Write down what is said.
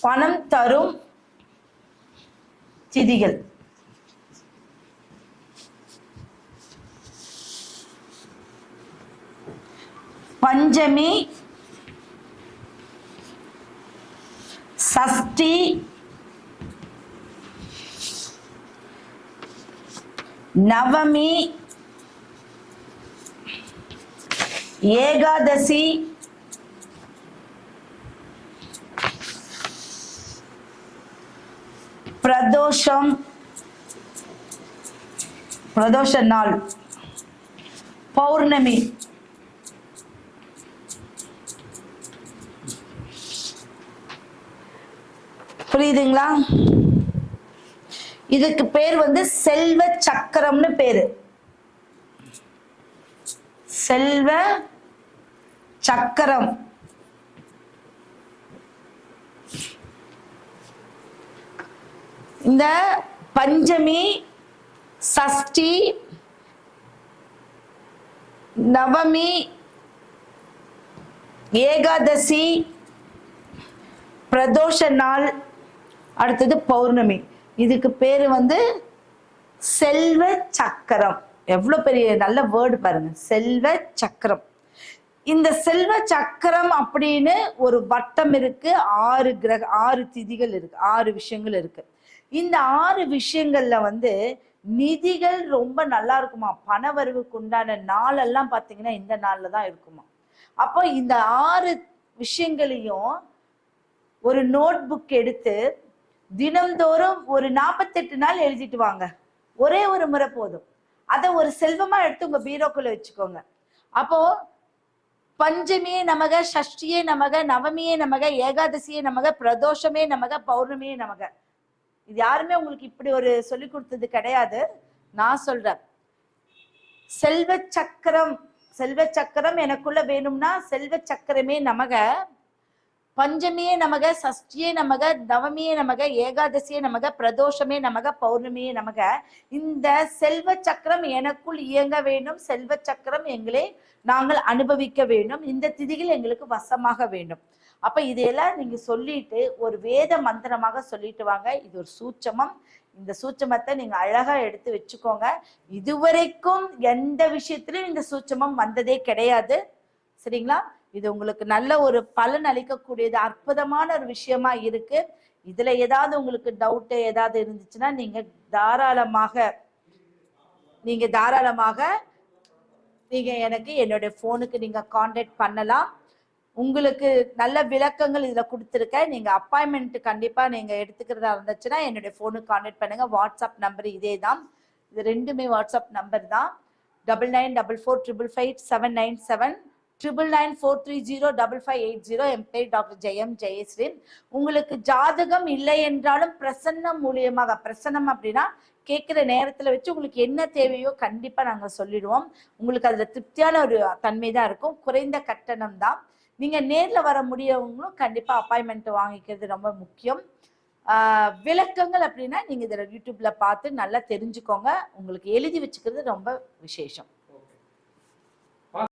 பணம் தரும் திதிகள். பஞ்சமி சஷ்டி நவமி ஏகாதசி. பிரதோஷம். பிரதோஷ நாள். பௌர்ணமி. புரியுதுங்களா? இதுக்கு பேர் வந்து செல்வ சக்கரம்னு பேரு. செல்வ சக்கரம். இந்த பஞ்சமி சஷ்டி நவமி ஏகாதசி பிரதோஷ நாள் அடுத்தது பௌர்ணமி. இதுக்கு பேர் வந்து செல்வ சக்கரம். எவ்வளோ பெரிய நல்ல வேர்டு பாருங்க. செல்வ சக்கரம். இந்த செல்வ சக்கரம் அப்படின்னு ஒரு வட்டம் இருக்கு. ஆறு கிரக ஆறு திதிகள் இருக்கு ஆறு விஷயங்கள் இருக்கு. இந்த ஆறு விஷயங்கள்ல வந்து நிதிகள் ரொம்ப நல்லா இருக்குமா? பணவரவுக்கு உண்டான நாளெல்லாம் பார்த்தீங்கன்னா இந்த நாளில் தான் இருக்குமா? அப்போ இந்த ஆறு விஷயங்களையும் ஒரு நோட் புக் எடுத்து தினம்தோறும் ஒரு நாற்பத்தெட்டு நாள் எழுதிட்டு வாங்க. ஒரே ஒரு முறை போதும். அதை ஒரு செல்வமாக எடுத்து உங்கள் பீரோக்குள்ளே வச்சுக்கோங்க. அப்போது பஞ்சமியே நமக ஷஷ்டியே நமக நவமியே நமக ஏகாதசியே நமக பிரதோஷமே நமக பௌர்ணமியே நமக. இது யாருமே உங்களுக்கு இப்படி ஒரு சொல்லி கொடுத்தது கிடையாது. நான் சொல்றேன். செல்வ சக்கரம் செல்வ சக்கரம் எனக்குள்ள வேணும்னா செல்வ சக்கரமே நமக. பஞ்சமியே நமக சஷ்டியே நமக நவமியே நமக ஏகாதசியே நமக பிரதோஷமே நமக பௌர்ணமியே நமக. இந்த செல்வ சக்கரம் எனக்குள் இயங்க வேண்டும். செல்வ சக்கரம் எங்களை நாங்கள் அனுபவிக்க வேண்டும். இந்த திதிகள் எங்களுக்கு வசமாக வேண்டும். அப்ப இதையெல்லாம் நீங்க சொல்லிட்டு ஒரு வேத மந்திரமாக சொல்லிட்டு வாங்க. இது ஒரு சூட்சமம். இந்த சூட்சமத்தை நீங்க அழகா எடுத்து வச்சுக்கோங்க. இதுவரைக்கும் எந்த விஷயத்திலும் இந்த சூட்சமம் வந்ததே கிடையாது. சரிங்களா? இது உங்களுக்கு நல்ல ஒரு பலன் அளிக்கக்கூடியது அற்புதமான ஒரு விஷயமா இருக்கு. இதுல ஏதாவது உங்களுக்கு டவுட்டு ஏதாவது இருந்துச்சுன்னா நீங்க தாராளமாக நீங்க தாராளமாக நீங்க எனக்கு என்னுடைய ஃபோனுக்கு நீங்க கான்டாக்ட் பண்ணலாம். உங்களுக்கு நல்ல விளக்கங்கள் இதில் கொடுத்துருக்கேன். நீங்கள் அப்பாயின்மெண்ட் கண்டிப்பாக நீங்கள் எடுத்துக்கிறதா இருந்துச்சுன்னா என்னுடைய ஃபோனுக்கு காண்டாக்ட் பண்ணுங்க. வாட்ஸ்அப் நம்பர் இதே தான். இது ரெண்டுமே வாட்ஸ்அப் நம்பர் தான். Double nine double four triple five seven nine seven triple nine four three zero double five eight zero என் பேர் டாக்டர் ஜெயம் ஜெயஸ்ரீன். உங்களுக்கு ஜாதகம் இல்லை என்றாலும் பிரசன்னம் மூலியமாக பிரசன்னம் அப்படின்னா கேட்குற நேரத்தில் வச்சு உங்களுக்கு என்ன தேவையோ கண்டிப்பாக நாங்கள் சொல்லிடுவோம். உங்களுக்கு அதில் திருப்தியான ஒரு தன்மை தான் இருக்கும். குறைந்த கட்டணம் தான். நீங்கள் நேரில் வர முடியவங்களும் கண்டிப்பாக அப்பாயின்மெண்ட் வாங்கிக்கிறது ரொம்ப முக்கியம். விளக்கங்கள் அப்படின்னா நீங்கள் இதில் யூடியூப்பில் பார்த்து நல்லா தெரிஞ்சுக்கோங்க. உங்களுக்கு எழுதி வச்சுக்கிறது ரொம்ப விசேஷம்.